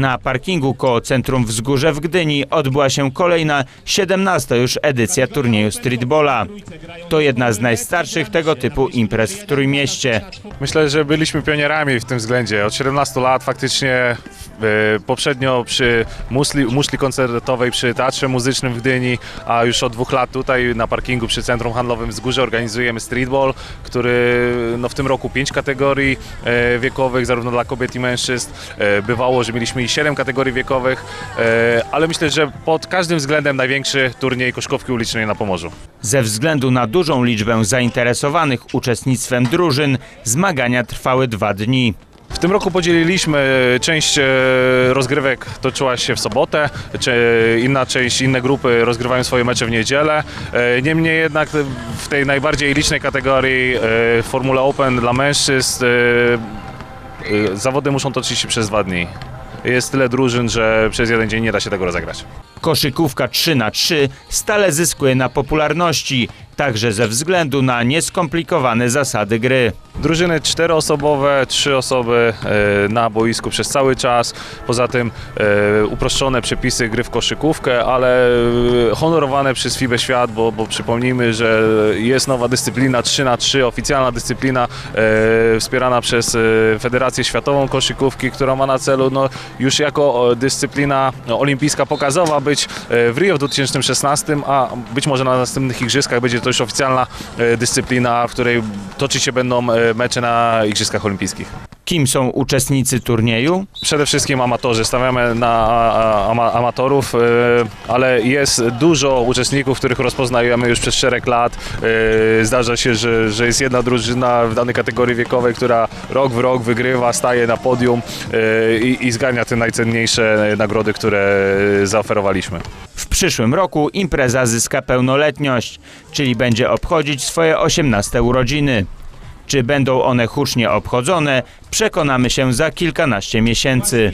Na parkingu koło Centrum Wzgórze w Gdyni odbyła się kolejna, 17 już edycja turnieju streetbola. To jedna z najstarszych tego typu imprez w Trójmieście. Myślę, że byliśmy pionierami w tym względzie. Od 17 lat faktycznie poprzednio przy muszli, muszli koncertowej przy Teatrze Muzycznym w Gdyni, a już od dwóch lat tutaj na parkingu przy Centrum Handlowym Wzgórze organizujemy streetball, który no, w tym roku pięć kategorii e, wiekowych, zarówno dla kobiet i mężczyzn. E, bywało, że mieliśmy i siedem kategorii wiekowych, e, ale myślę, że pod każdym względem największy turniej koszkówki ulicznej na Pomorzu. Ze względu na dużą liczbę zainteresowanych uczestnictwem drużyn, zmagania trwały dwa dni. W tym roku podzieliliśmy część e, rozgrywek toczyła się w sobotę, inna część, inne grupy rozgrywają swoje mecze w niedzielę. E, Niemniej jednak w tej najbardziej licznej kategorii e, Formule Open dla mężczyzn e, e, zawody muszą toczyć się przez dwa dni. Jest tyle drużyn, że przez jeden dzień nie da się tego rozegrać. Koszykówka 3 na 3 stale zyskuje na popularności, także ze względu na nieskomplikowane zasady gry. Drużyny czteroosobowe, trzy osoby e, na boisku przez cały czas. Poza tym e, uproszczone przepisy gry w koszykówkę, ale e, honorowane przez FIBE Świat, bo, bo przypomnijmy, że jest nowa dyscyplina 3 na 3 oficjalna dyscyplina wspierana przez Federację Światową Koszykówki, która ma na celu no, już jako dyscyplina olimpijska pokazowa być w Rio w 2016, a być może na następnych igrzyskach będzie to już oficjalna dyscyplina, w której toczyć się będą mecze na Igrzyskach Olimpijskich. Kim są uczestnicy turnieju? Przede wszystkim amatorzy, stawiamy na ama, amatorów, e, ale jest dużo uczestników, których rozpoznajemy już przez szereg lat. E, Zdarza się, że, że jest jedna drużyna w danej kategorii wiekowej, która rok w rok wygrywa, staje na podium e, i, i zgarnia te najcenniejsze nagrody, które zaoferowaliśmy. W przyszłym roku impreza zyska pełnoletność, czyli będzie obchodzić swoje 18 urodziny. Czy będą one hucznie obchodzone, przekonamy się za kilkanaście miesięcy.